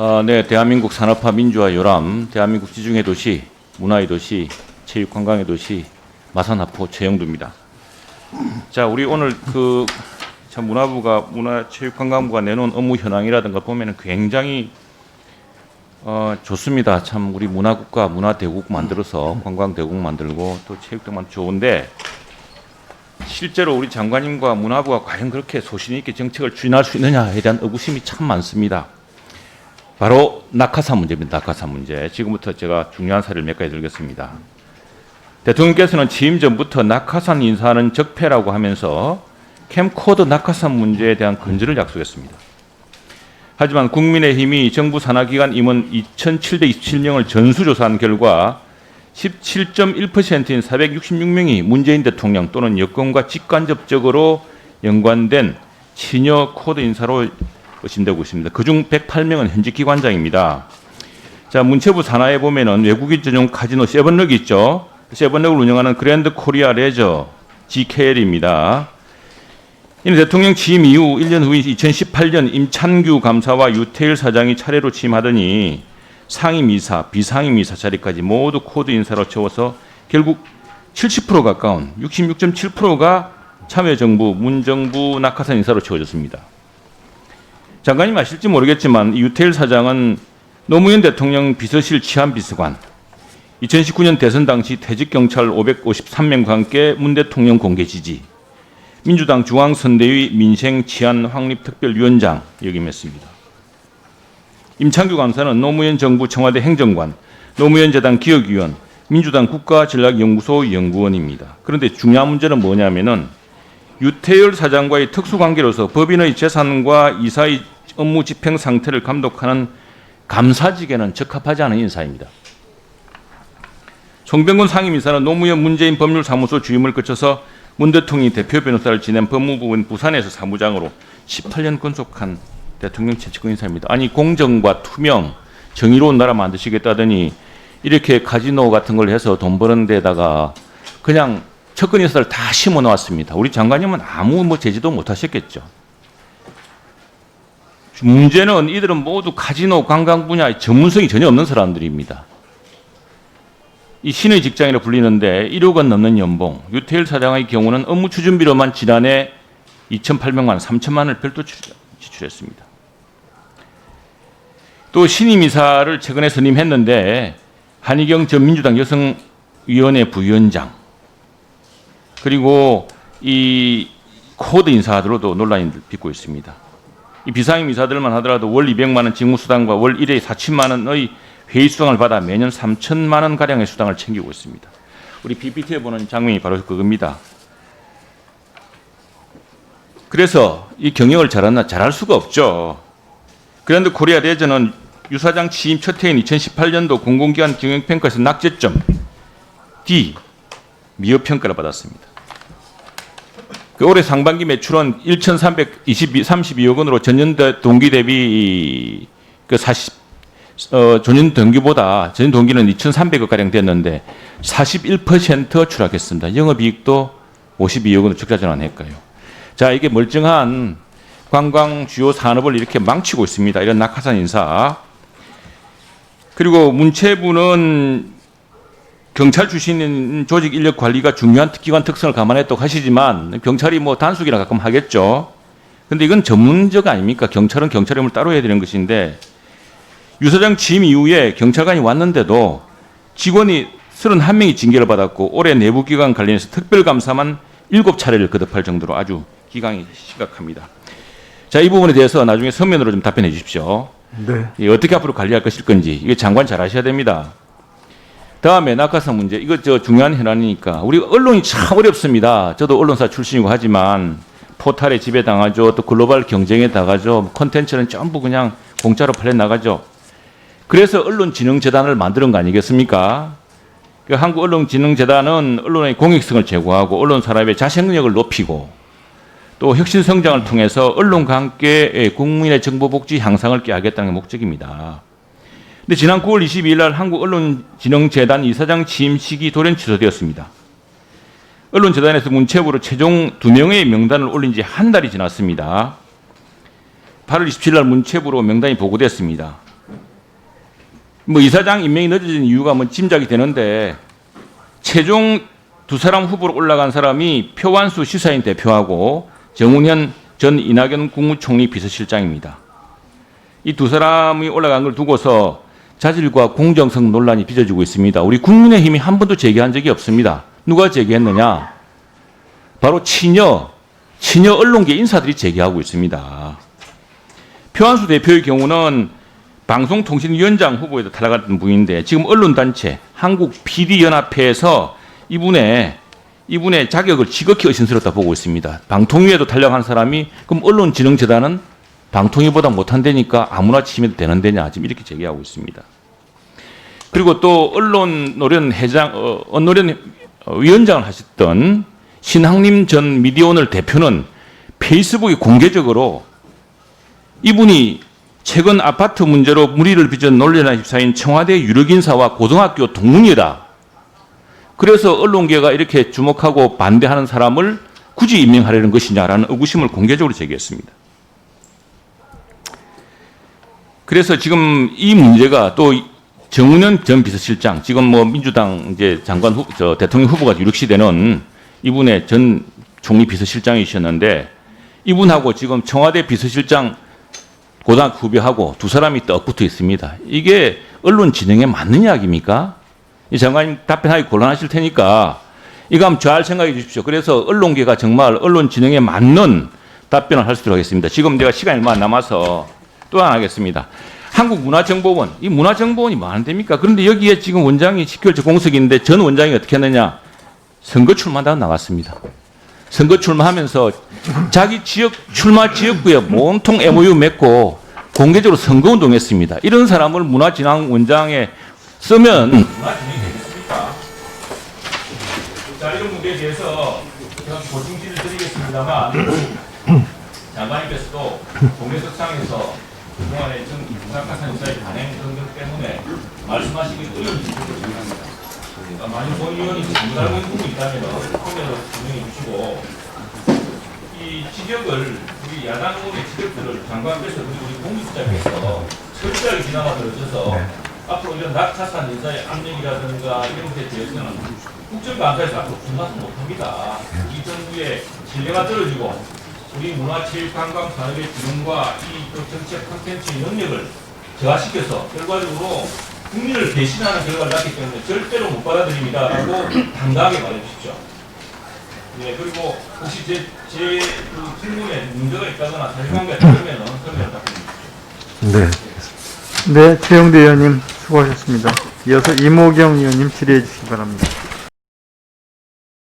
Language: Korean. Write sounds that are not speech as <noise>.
어, 네, 대한민국 산업화 민주화 요람, 대한민국 지중해 도시, 문화의 도시, 체육 관광의 도시, 마산하포 최영두입니다. 자, 우리 오늘 그 참 문화부가 문화체육관광부가 내놓은 업무 현황이라든가 보면은 굉장히 어, 좋습니다. 참 우리 문화국가 문화대국 만들어서 관광대국 만들고 또 체육대만 좋은데 실제로 우리 장관님과 문화부가 과연 그렇게 소신 있게 정책을 추진할 수 있느냐에 대한 의구심이 참 많습니다. 바로 낙하산 문제입니다. 낙하산 문제. 지금부터 제가 중요한 사례를 몇 가지 들겠습니다. 대통령께서는 취임 전부터 낙하산 인사는 적폐라고 하면서 캠코더 낙하산 문제에 대한 근절을 약속했습니다. 하지만 국민의힘이 정부 산하기관 임원 2,727명을 전수조사한 결과 17.1%인 466명이 문재인 대통령 또는 여권과 직간접적으로 연관된 친여 코드 인사로 의심되고 있습니다. 그중 108명은 현직 기관장입니다. 자, 문체부 산하에 보면은 외국인 전용 카지노 세븐럭이 있죠. 세븐럭을 운영하는 그랜드 코리아 레저 GKL입니다. 이는 대통령 취임 이후 1년 후인 2018년 임찬규 감사와 유태일 사장이 차례로 취임하더니 상임이사, 비상임이사 자리까지 모두 코드 인사로 채워서 결국 70% 가까운 66.7%가 참여정부, 문정부 낙하산 인사로 채워졌습니다. 장관님 아실지 모르겠지만 이 유태일 사장은 노무현 대통령 비서실 치안비서관, 2019년 대선 당시 퇴직 경찰 553명과 함께 문 대통령 공개 지지, 민주당 중앙선대위 민생 치안 확립 특별위원장 역임했습니다. 임창규 감사는 노무현 정부 청와대 행정관, 노무현 재단 기획위원, 민주당 국가전략연구소 연구원입니다. 그런데 중요한 문제는 뭐냐면은 유태열 사장과의 특수관계로서 법인의 재산과 이사의 업무 집행 상태를 감독하는 감사직에는 적합하지 않은 인사입니다. 송병근 상임이사는 노무현 문재인 법률사무소 주임을 거쳐서 문 대통령이 대표 변호사를 지낸 법무부는 부산에서 사무장으로 18년 근속한 대통령 최측근 인사입니다. 아니 공정과 투명, 정의로운 나라 만드시겠다더니 이렇게 카지노 같은 걸 해서 돈 버는 데다가 그냥 측근 인사를 다 심어 놓았습니다. 우리 장관님은 아무 뭐 제지도 못 하셨겠죠. 문제는 이들은 모두 카지노 관광 분야에 전문성이 전혀 없는 사람들입니다. 이 신의 직장이라 불리는데 1억 원 넘는 연봉, 유태일 사장의 경우는 업무 추진비로만 지난해 2,800만 원, 3천만 원을 별도 지출했습니다. 또 신임 이사를 최근에 선임했는데 한희경 전 민주당 여성위원회 부위원장 그리고 이 코드 인사들로도 논란이 빚고 있습니다. 이 비상임 이사들만 하더라도 월 200만 원 직무수당과 월 1회 4천만 원의 회의 수당을 받아 매년 3천만 원 가량의 수당을 챙기고 있습니다. 우리 PPT에 보는 장면이 바로 그겁니다. 그래서 이 경영을 잘하나 잘할 수가 없죠. 그런데 코리아 레저는 유 사장 취임 첫 해인 2018년도 공공기관 경영평가에서 낙제점 D 미흡 평가를 받았습니다. 그 올해 상반기 매출은 1,332억 원으로 전년 대- 동기 대비 그 40, 어, 전년 동기보다 전년 동기는 2,300억 가량 됐는데 41% 추락했습니다. 영업이익도 52억 원으로 적자 전환했고요. 자 이게 멀쩡한 관광 주요 산업을 이렇게 망치고 있습니다. 이런 낙하산 인사. 그리고 문체부는 경찰 출신인 조직 인력 관리가 중요한 기관 특성을 감안했다고 하시지만 경찰이 뭐 단속이나 가끔 하겠죠. 근데 이건 전문적 아닙니까? 경찰은 경찰임을 따로 해야 되는 것인데 유 사장 취임 이후에 경찰관이 왔는데도 직원이 31명이 징계를 받았고 올해 내부 기관 관련해서 특별 감사만 7차례를 거듭할 정도로 아주 기강이 심각합니다. 자, 이 부분에 대해서 나중에 서면으로 좀 답변해 주십시오. 네. 이 어떻게 앞으로 관리할 것일 건지 이게 장관 잘 하셔야 됩니다. 다음에 낙하산 문제 이거 저 중요한 현안이니까 우리 언론이 참 어렵습니다. 저도 언론사 출신이고 하지만 포탈에 지배당하죠. 또 글로벌 경쟁에 나가죠. 콘텐츠는 전부 그냥 공짜로 팔려 나가죠. 그래서 언론진흥재단을 만드는 거 아니겠습니까? 그 한국언론진흥재단은 언론의 공익성을 제고하고 언론 산업의 자생력을 높이고 또 혁신 성장을 통해서 언론과 함께 국민의 정보 복지 향상을 꾀하겠다는 게 목적입니다. 근데 지난 9월 22일 날 한국언론진흥재단 이사장 취임 시기 돌연 취소되었습니다. 언론재단에서 문체부로 최종 두 명의 명단을 올린 지 한 달이 지났습니다. 8월 27일 날 문체부로 명단이 보고됐습니다. 뭐 이사장 임명이 늦어진 이유가 뭐 짐작이 되는데 최종 두 사람 후보로 올라간 사람이 표완수 시사인 대표하고 정운현 전 이낙연 국무총리 비서실장입니다. 이 두 사람이 올라간 걸 두고서 자질과 공정성 논란이 빚어지고 있습니다. 우리 국민의힘이 한 번도 제기한 적이 없습니다. 누가 제기했느냐? 바로 친여, 친여 언론계 인사들이 제기하고 있습니다. 표한수 대표의 경우는 방송통신위원장 후보에도 탈락했던 분인데 지금 언론단체 한국 PD연합회에서 이분의 이분의 자격을 지극히 의심스럽다 보고 있습니다. 방통위에도 탈락한 사람이 그럼 언론진흥재단은 방통위보다 못한다니까 아무나 치면 되는 데냐 지금 이렇게 제기하고 있습니다. 그리고 또 언론 노련 회장 어, 언노련 위원장을 하셨던 신학림 전 미디어오늘 대표는 페이스북에 공개적으로 이분이 최근 아파트 문제로 물의를 빚은 논란에 휩싸인 청와대 유력 인사와 고등학교 동문이다. 그래서 언론계가 이렇게 주목하고 반대하는 사람을 굳이 임명하려는 것이냐라는 의구심을 공개적으로 제기했습니다. 그래서 지금 이 문제가 또 정은현 전 비서실장, 지금 뭐 민주당 이제 장관 후, 저 대통령 후보가 유력시 되는 이분의 전 총리 비서실장이셨는데 이분하고 지금 청와대 비서실장 고등학교 후배하고 두 사람이 떡 붙어 있습니다. 이게 언론 진영에 맞는 이야기입니까? 이 장관님 답변하기 곤란하실 테니까 이거 한번 잘 생각해 주십시오. 그래서 언론계가 정말 언론 진영에 맞는 답변을 할 수 있도록 하겠습니다. 지금 내가 시간이 얼마 안 남아서 또 하나 하겠습니다. 한국문화정보원, 이 문화정보원이 뭐 하는 데입니까? 그런데 여기에 지금 원장이 10개월째 공석인데 전 원장이 어떻게 했느냐? 선거 출마하다가 나갔습니다. 선거 출마하면서 자기 지역 출마 지역구에 몸통 MOU 맺고 공개적으로 선거 운동했습니다. 이런 사람을 문화진흥 원장에 쓰면 문화진흥이 되겠습니까? 자 이런 문제에 대해서 제가 보충지를 드리겠습니다만 장관님께서도 공개석상에서 그동안에 좀 이상가산 인사의 단행 등등 때문에 말씀하시기 어려운 생각합니다. 그러니까 만약 본 의원이 잘못 알고 있는 부분이 있다면 코멘으로 설명해 주시고 이 지적을 우리 야당 의원의 지적들을 장관께서 그리고 우리 공직자께서 철저하게 지나가 들어줘서 앞으로 이런 낙차산 인사의 압력이라든가 이런 것에 대해서는 국정감사에서 앞으로 분화서 못합니다. 이 정부의 신뢰가 떨어지고 우리 문화체육관광 산업의 기능과 이또 정책 콘텐츠의 능력을 저하시켜서 결과적으로 국민을 배신하는 결과를 낳기 때문에 절대로 못 받아들입니다 라고 <coughs> 당당하게 말해주십시오. 네, 그리고 혹시 제, 제 그 질문에 문제가 있다거나 사실관계가 다르면 설명을 부탁드립니다. 네. 네, 최영대 의원님 수고하셨습니다. 이어서 이모경 의원님 질의해 주시기 바랍니다.